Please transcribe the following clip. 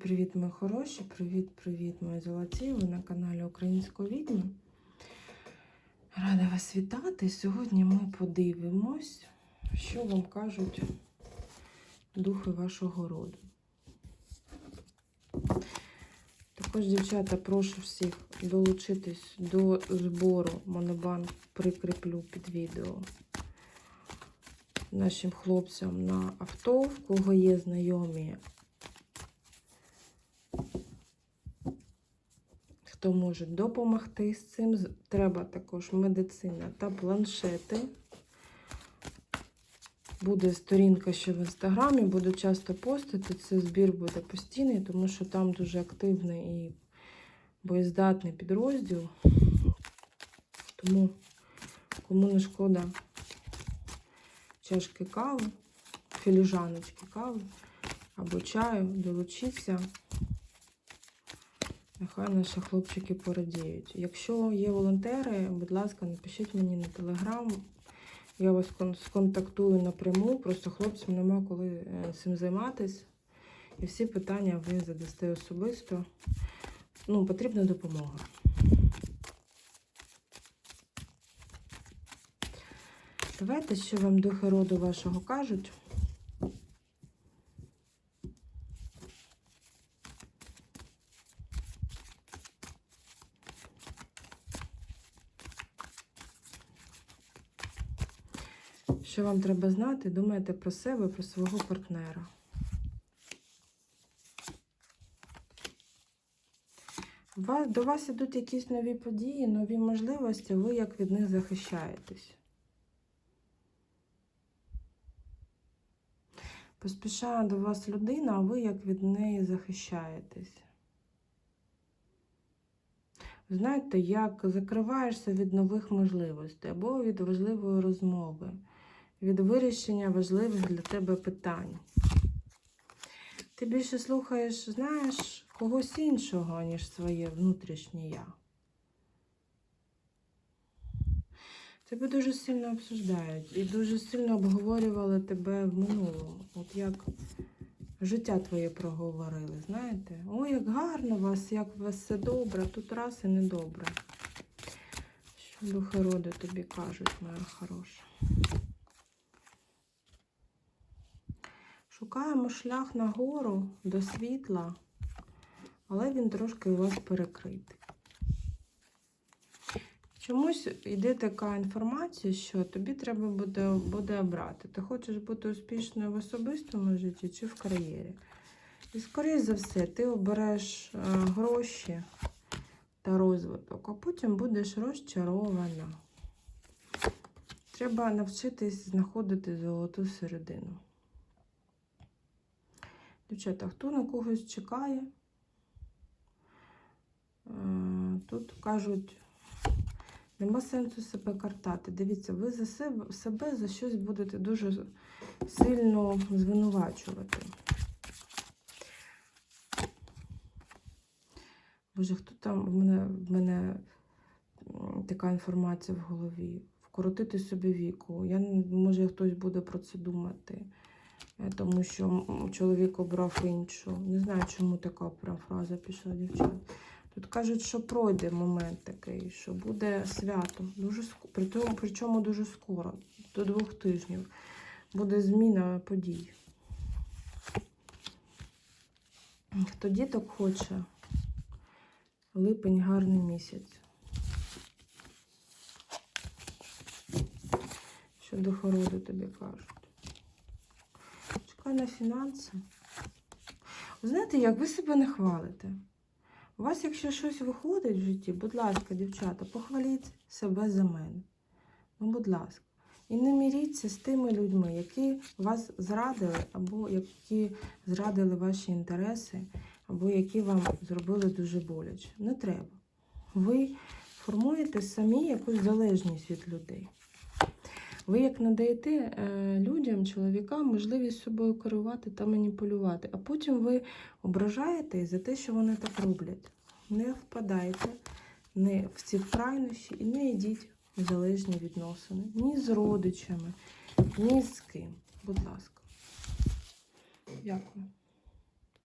Привіт-привіт, мої хороші! Привіт-привіт, мої золоті! Ви на каналі Української відьми. Рада вас вітати. Сьогодні ми подивимось, що вам кажуть духи вашого роду. Також, дівчата, прошу всіх долучитись до збору. Монобанк прикріплю під відео нашим хлопцям на авто, в кого є знайомі хто може допомогти з цим. Треба також медицина та планшети. Буде сторінка ще в інстаграмі, буду часто постити. Цей збір буде постійний, тому що там дуже активний і боєздатний підрозділ. Тому, кому не шкода чашки кави, філіжаночки кави або чаю, долучіться. Нехай наші хлопчики порадіють. Якщо є волонтери, будь ласка, напишіть мені на телеграм. Я вас сконтактую напряму. Просто хлопцям нема коли е, цим займатися. І всі питання ви задасте особисто. Ну, потрібна допомога. Давайте, що вам духи роду вашого кажуть. Що вам треба знати, думайте про себе, про свого партнера. До вас ідуть якісь нові події, нові можливості, ви як від них захищаєтесь. Поспішає до вас людина, а ви як від неї захищаєтесь. Знаєте, як закриваєшся від нових можливостей або від важливої розмови, від вирішення важливих для тебе питань. Ти більше слухаєш, знаєш, когось іншого, ніж своє внутрішнє я. Тебе дуже сильно обсуждають і дуже сильно обговорювали тебе в минулому. От як життя твоє проговорили, знаєте? Ой, як гарно у вас, як у вас все добре, тут раз і не добре. Що духи роду тобі кажуть, моя хороша. Шукаємо шлях нагору до світла, але він трошки у вас перекритий. Чомусь йде така інформація, що тобі треба буде, буде обрати. Ти хочеш бути успішною в особистому житті чи в кар'єрі. І, скоріш за все, ти обереш е, гроші та розвиток, а потім будеш розчарована. Треба навчитись знаходити золоту середину. Дівчата, хто на когось чекає? Е, Тут кажуть, нема сенсу себе картати. Дивіться, ви за себе, за щось будете дуже сильно звинувачувати. Боже, хто там в мене, в мене така інформація в голові? Вкоротити собі віку. Я може хтось буде про це думати. Е, Тому що чоловік обрав іншу. Не знаю, чому така фраза пішла, дівчат. Тут кажуть, що пройде момент такий, що буде свято. Дуже ск- при тому, причому дуже скоро, до двох тижнів. Буде зміна подій. Хто діток хоче, липень гарний місяць. Що до хороду тобі кажуть. Чекай на фінанси. Знаєте, як ви себе не хвалите? У вас, якщо щось виходить в житті, будь ласка, дівчата, похваліть себе за мене. Ну, будь ласка. І не міріться з тими людьми, які вас зрадили, або які зрадили ваші інтереси, або які вам зробили дуже боляче. Не треба. Ви формуєте самі якусь залежність від людей. Ви як надаєте е, людям, чоловікам, можливість собою керувати та маніпулювати, а потім ви ображаєте за те, що вони так роблять. Не впадайте не в ці крайнощі і не йдіть в залежні відносини ні з родичами, ні з ким. Будь ласка. Дякую.